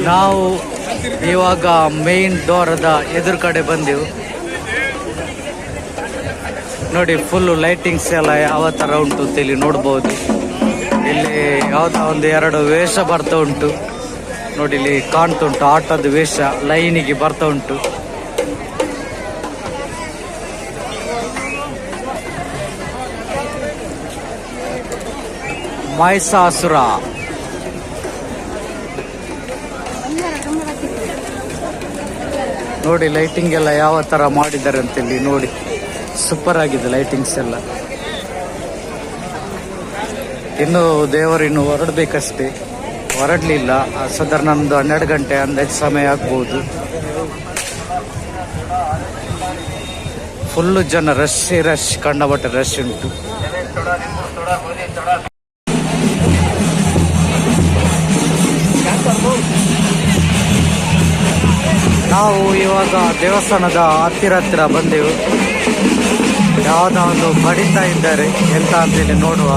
ನಾವು ಇವಾಗ ಮೇನ್ ಡೋರದ ಎದುರು ಕಡೆ ಬಂದೆವು. ನೋಡಿ ಫುಲ್ ಲೈಟಿಂಗ್ಸ್ ಎಲ್ಲ ಯಾವ ಥರ ಉಂಟು ಅಂತ ಇಲ್ಲಿ ನೋಡ್ಬೋದು. ಇಲ್ಲಿ ಯಾವ್ದೋ ಒಂದು ಎರಡು ವೇಷ ಬರ್ತಾ ಉಂಟು. ನೋಡಿ, ಇಲ್ಲಿ ಕಾಣ್ತಾ ಉಂಟು, ಆಟದ ವೇಷ ಲೈನಿಗೆ ಬರ್ತಾ ಉಂಟು. ಮೈಸಾಸುರ. ನೋಡಿ ಲೈಟಿಂಗ್ ಎಲ್ಲ ಯಾವ ತರ ಮಾಡಿದ್ದಾರೆ ಅಂತ ಇಲ್ಲಿ ನೋಡಿ. ಸೂಪರ್ ಆಗಿದೆ ಲೈಟಿಂಗ್ಸ್ ಎಲ್ಲ. ಇನ್ನು ದೇವರು ಇನ್ನು ಹೊರಡ್ಬೇಕಷ್ಟೇ. ಹೊರಡ್ಲಿಲ್ಲ. ಸಾಧಾರಣ ಒಂದು ಹನ್ನೆರಡು ಗಂಟೆ ಅಂದಾಜು ಸಮಯ ಆಗ್ಬೋದು. ಫುಲ್ಲು ಜನ ರಶ್ ರಶ್ ಕಂಡಪಟ್ಟ ರಶ್ ಉಂಟು. ನಾವು ಇವಾಗ ದೇವಸ್ಥಾನದ ಹತ್ತಿರ ಹತ್ತಿರ ಬಂದೆವು. ಯಾವುದೋ ಒಂದು ಬಡಿತಾ ಇದ್ದಾರೆ ಎಂತ ಅಂತೇಳಿ ನೋಡುವ.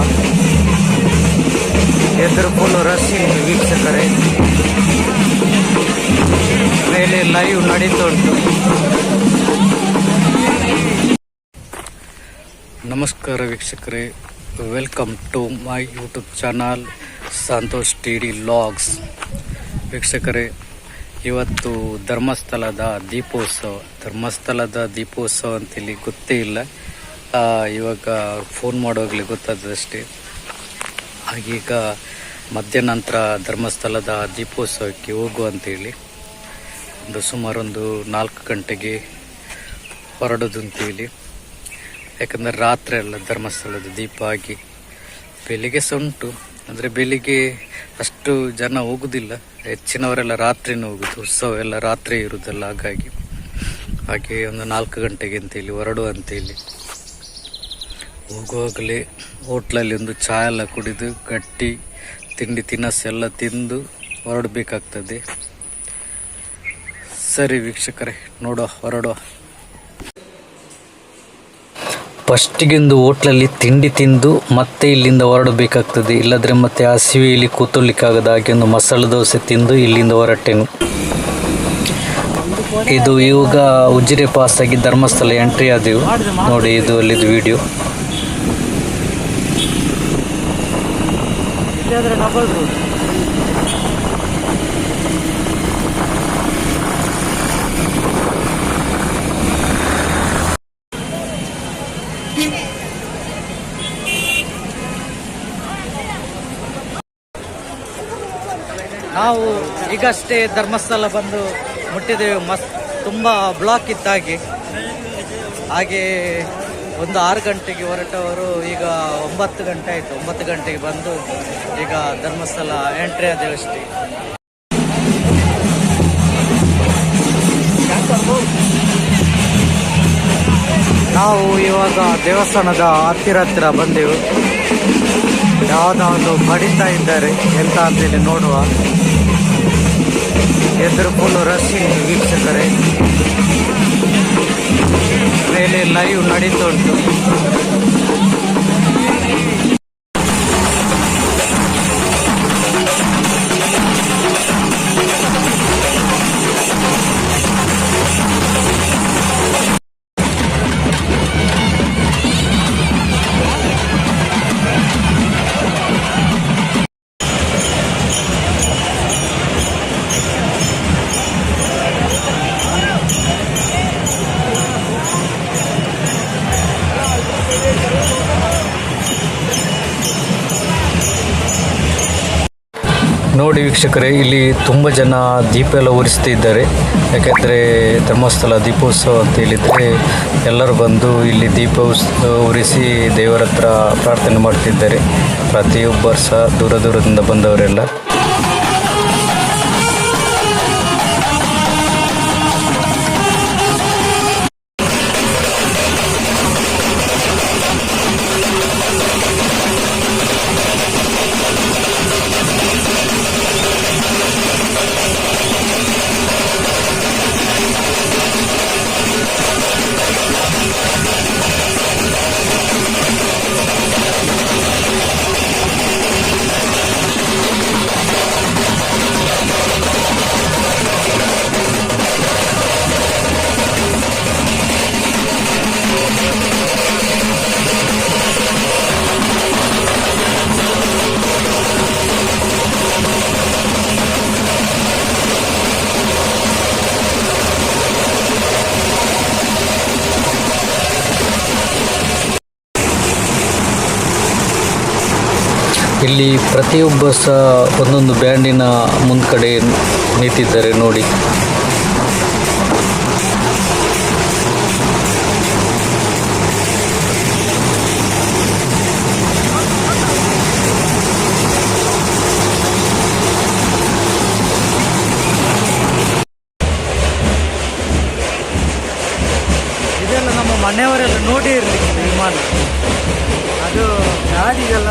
ಎದುರು ಫುಲ್ ರಶ್ ವೀಕ್ಷಕರೆ. ಮೇಲೆ ಲೈವ್ ನಡೀತಾ ಉಂಟು. ನಮಸ್ಕಾರ ವೀಕ್ಷಕರೇ. Welcome to my YouTube channel Santosh T D vlogs ವೀಕ್ಷಕರೇ ಇವತ್ತು ಧರ್ಮಸ್ಥಳದ ದೀಪೋತ್ಸವ. ಧರ್ಮಸ್ಥಳದ ದೀಪೋತ್ಸವ ಅಂತೇಳಿ ಗೊತ್ತೇ ಇಲ್ಲ. ಇವಾಗ ಫೋನ್ ಮಾಡೋಗ್ಲಿ ಗೊತ್ತಾದಷ್ಟೇ ಮಧ್ಯಾಹ್ನ ನಂತರ ಧರ್ಮಸ್ಥಳದ ದೀಪೋತ್ಸವಕ್ಕೆ ಹೋಗು ಅಂತೇಳಿ ಒಂದು ಸುಮಾರು ಒಂದು ನಾಲ್ಕು ಗಂಟೆಗೆ ಹೊರಡೋದು ಅಂತೇಳಿ. ಯಾಕಂದರೆ ರಾತ್ರಿ ಎಲ್ಲ ಧರ್ಮಸ್ಥಳದ ದೀಪ ಆಗಿ ಬೆಳಿಗ್ಗೆ ಸಹ ಉಂಟು ಅಂದರೆ ಬೆಳಿಗ್ಗೆ ಅಷ್ಟು ಜನ ಹೋಗುದಿಲ್ಲ. ಹೆಚ್ಚಿನವರೆಲ್ಲ ರಾತ್ರಿನೂ ಹೋಗುದು. ಉತ್ಸವ ಎಲ್ಲ ರಾತ್ರಿ ಇರುವುದಲ್ಲ ಹಾಗಾಗಿ. ಹಾಗೆ ಒಂದು ನಾಲ್ಕು ಗಂಟೆಗೆ ಅಂತೇಳಿ ಹೊರಡುವ ಅಂತೇಳಿ ಹೋಗುವಾಗಲೇ ಹೋಟ್ಲಲ್ಲಿ ಒಂದು ಚಹಾ ಎಲ್ಲ ಕುಡಿದು ಗಟ್ಟಿ ತಿಂಡಿ ತಿನ್ನಸೆಲ್ಲ ತಿಂದು ಹೊರಡಬೇಕಾಗ್ತದೆ. ಸರಿ ವೀಕ್ಷಕರೇ, ನೋಡುವ, ಹೊರಡುವ. ಫಸ್ಟಿಗೆಂದು ಹೋಟ್ಲಲ್ಲಿ ತಿಂಡಿ ತಿಂದು ಮತ್ತೆ ಇಲ್ಲಿಂದ ಹೊರಡಬೇಕಾಗ್ತದೆ ಇಲ್ಲದ್ರೆ ಮತ್ತೆ ಹಸಿವೆಯಲ್ಲಿ ಕೂತೊಳ್ಲಿಕ್ಕಾಗದ ಹಾಗೆ ಒಂದು ಮಸಾಲೆ ದೋಸೆ ತಿಂದು ಇಲ್ಲಿಂದ ಹೊರಟೆನು. ಇದು ಇವಾಗ ಉಜಿರೆ ಪಾಸ್ ಆಗಿ ಧರ್ಮಸ್ಥಳ ಎಂಟ್ರಿ ಆದೆವು. ನೋಡಿ, ಇದು ಅಲ್ಲಿದ್ದು ವಿಡಿಯೋ ನಾವು ಈಗಷ್ಟೇ ಧರ್ಮಸ್ಥಳ ಬಂದು ಮುಟ್ಟಿದ್ದೇವೆ. ಮಸ್, ತುಂಬ ಬ್ಲಾಕ್ ಇದ್ದಾಗೆ. ಹಾಗೆ ಒಂದು ಆರು ಗಂಟೆಗೆ ಹೊರಟವರು ಈಗ ಒಂಬತ್ತು ಗಂಟೆ ಆಯಿತು. ಒಂಬತ್ತು ಗಂಟೆಗೆ ಬಂದು ಈಗ ಧರ್ಮಸ್ಥಳ ಎಂಟ್ರಿ ಆದೇವಷ್ಟೇ ನಾವು ಇವಾಗ ದೇವಸ್ಥಾನದ ಹತ್ತಿರ ಹತ್ತಿರ ಬಂದೆವು. ಯಾವುದೋ ಒಂದು ಬಡಿತಾ ಇದ್ದಾರೆ. ಎಂತ ಅಂತೇಳಿ ನೋಡುವ. ಎದುರು ಫುಲ್ ರಶ್ ಇದೆ ವೀಕ್ಷಕರೇ ಮೇಲೆ ಲೈವ್ ನಡೀತಾ ನೋಡಿ ವೀಕ್ಷಕರೇ, ಇಲ್ಲಿ ತುಂಬ ಜನ ದೀಪ ಎಲ್ಲ ಉರಿಸ್ತಿದ್ದಾರೆ ಯಾಕೆಂದರೆ ಧರ್ಮಸ್ಥಳ ದೀಪೋತ್ಸವ ಅಂತ ಹೇಳಿದರೆ ಎಲ್ಲರೂ ಬಂದು ಇಲ್ಲಿ ದೀಪ ಉರಿಸಿ ದೇವರ ಹತ್ರ ಪ್ರಾರ್ಥನೆ ಮಾಡ್ತಿದ್ದಾರೆ. ಪ್ರತಿಯೊಬ್ಬರು ಸಹ ದೂರ ದೂರದಿಂದ ಬಂದವರೆಲ್ಲ. ಇಲ್ಲಿ ಪ್ರತಿಯೊಬ್ಬ ಸಹ ಒಂದೊಂದು ಬ್ಯಾಂಡಿನ ಮುಂದ್ಗಡೆ ನಿಂತಿದ್ದಾರೆ ನೋಡಿ. ಇದೆಲ್ಲ ನಮ್ಮ ಮನೆಯವರೆಲ್ಲ ನೋಡಿ ಇರಲಿಕ್ಕೆ ವಿಮಾನ. ಅದು ಗಾಡಿಗೆಲ್ಲ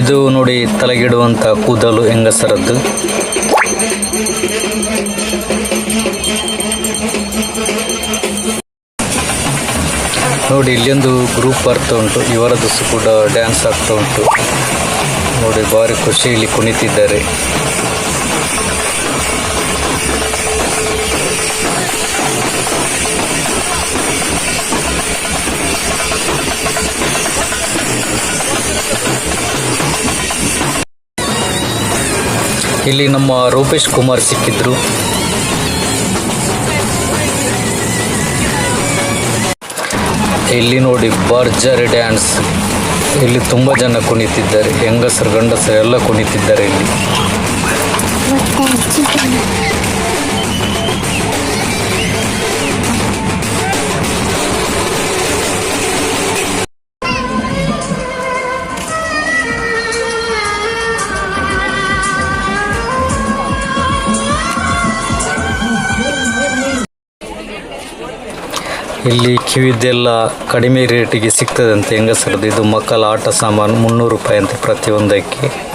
ಇದು ನೋಡಿ ತಲೆಗಿಡುವಂಥ ಕೂದಲು ಹೆಂಗಸರದ್ದು. ನೋಡಿ, ಇಲ್ಲೊಂದು ಗ್ರೂಪ್ ಬರ್ತಾ ಉಂಟು. ಇವರದ್ದು ಕೂಡ ಡ್ಯಾನ್ಸ್ ಆಗ್ತಾ ಉಂಟು. ನೋಡಿ, ಭಾರಿ ಖುಷಿಯಲ್ಲಿ ಕುಣಿತಿದ್ದಾರೆ. ಇಲ್ಲಿ ನಮ್ಮ ರೂಪೇಶ್ ಕುಮಾರ್ ಸಿಕ್ಕಿದ್ರು. ಇಲ್ಲಿ ನೋಡಿ ಬರ್ಜರಿ ಡ್ಯಾನ್ಸ್. ಇಲ್ಲಿ ತುಂಬ ಜನ ಕುಣಿತಿದ್ದಾರೆ, ಹೆಂಗಸರು ಗಂಡಸರು ಎಲ್ಲ ಕುಣಿತಿದ್ದಾರೆ ಇಲ್ಲಿ. ಇಲ್ಲಿ ಕಿವಿದೆಲ್ಲ ಕಡಿಮೆ ರೇಟಿಗೆ ಸಿಗ್ತದಂತೆ ಹೆಂಗಸರದ್ದು. ಇದು ಮಕ್ಕಳ ಆಟ ಸಾಮಾನು ಮುನ್ನೂರು ರೂಪಾಯಿ ಅಂತ ಪ್ರತಿಯೊಂದಕ್ಕೆ.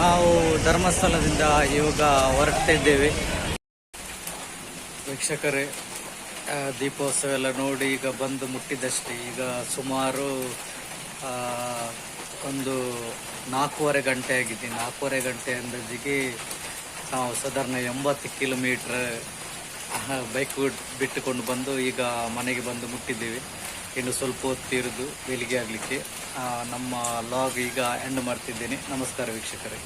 ನಾವು ಧರ್ಮಸ್ಥಳದಿಂದ ಇವಾಗ ಹೊರಟಿದ್ದೇವೆ. ವೀಕ್ಷಕರೇ ದೀಪೋತ್ಸವ ಎಲ್ಲ ನೋಡಿ ಈಗ ಬಂದು ಮುಟ್ಟಿದಷ್ಟೇ. ಈಗ ಸುಮಾರು ಒಂದು ನಾಲ್ಕೂವರೆ ಗಂಟೆ ಆಗಿದೆ. ನಾಲ್ಕೂವರೆ ಗಂಟೆ ಅಂದಾಜಿಗೆ ನಾವು ಸಾಧಾರಣ ಎಂಬತ್ತು ಕಿಲೋಮೀಟ್ರ್ ಬೈಕ್ ಬಿಟ್ಟುಕೊಂಡು ಬಂದು ಈಗ ಮನೆಗೆ ಬಂದು ಮುಟ್ಟಿದ್ದೇವೆ. ಇನ್ನು ಸ್ವಲ್ಪ ಹೊತ್ತು ಇರುದು ಬೆಳಿಗ್ಗೆ ಆಗಲಿಕ್ಕೆ ನಮ್ಮ ಲಾಗ್ ಈಗ ಎಂಡ್ ಮಾಡ್ತಿದ್ದೇನೆ. ನಮಸ್ಕಾರ ವೀಕ್ಷಕರೇ.